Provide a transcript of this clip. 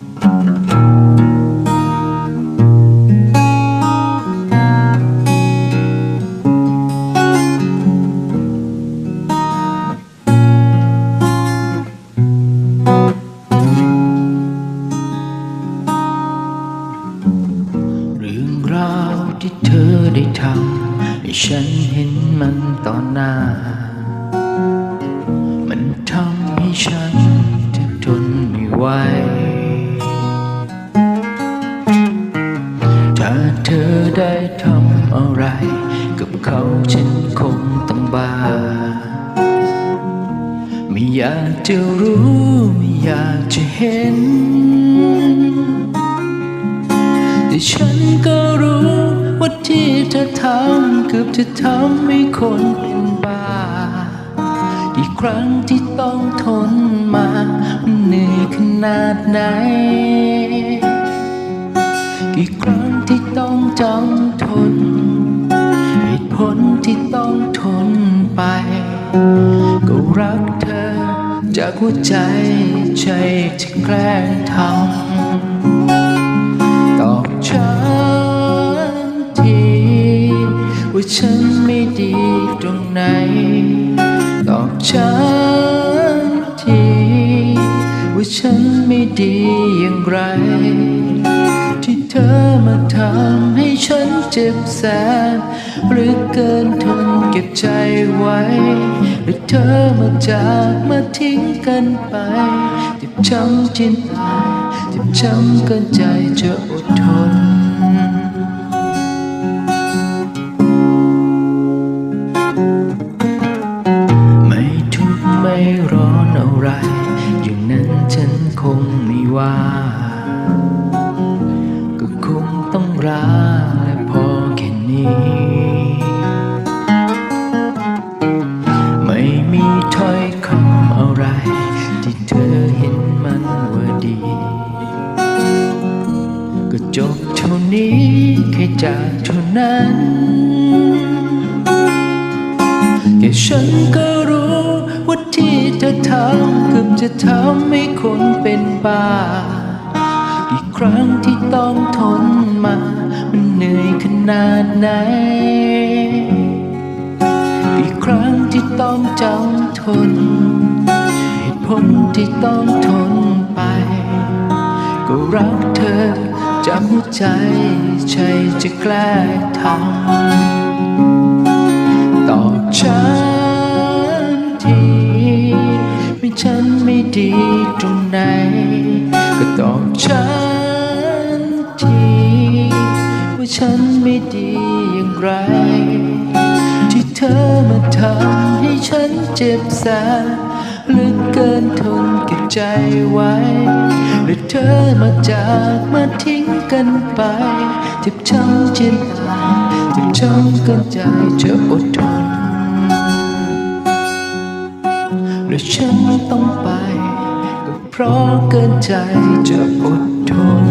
เรื่องราวที่เธอได้ทำให้ฉันเห็นมันต่อหน้า มันทำให้ฉันแทบทนไม่ไหว อได้ทำอะไร กับเขาฉันคงต้องบ้า ไม่อยากจะรู้ไม่อยากจะเห็น แต่ฉันก็รู้ว่าที่เธอทำเกือบจะทำให้คนเป็นบ้า อีกครั้งที่ต้องทนมามันเหนื่อยขนาดไหนกี่ครั้ง ที่ต้องทน เหตุผลที่ต้องทนไป ก็รักเธอ จากหัวใจใช่ที่แกล้งทำตอบฉันทีว่าฉันไม่ดีตรงไหน ตอบฉันทีว่าฉันไม่ดีอย่างไร มาทำให้ฉันเจ็บแสนหรือเกินทนเก็บใจไว้ หรือเธอมาจากมาทิ้งกันไปเจ็บช้ำจินตายเจ็บช้ำเกินใจจะอดทนไม่ทุกข์ไม่ร้อนอะไร อย่างนั้นฉันคงไม่ว่า แค่จากเท่านั้นแค่ฉันก็รู้ว่าที่เธอทำเกือบจะทำให้คนเป็นบ้า อีกครั้งที่ต้องทนมา มันเหนื่อยขนาดไหน อีกครั้งที่ต้องจำทน เหตุผลที่ต้องทนไป ก็รักเธอ จากหัวใจใช่จะแกล้งทำตอบฉันทีไม่ฉันไม่ดีตรงไหน ก็ตอบฉันทีว่าฉันไม่ดีอย่างไร ที่เธอมาทำให้ฉันเจ็บแสบลือเกินทนเก็บใจไว้หรือเธอมาจากมาทิ้ง กันไปเจ็บช้ำเจ็นตาเจ็บช้ำกันใจจะอดทนและฉันต้องไปก็เพราะเกินใจจะอดทน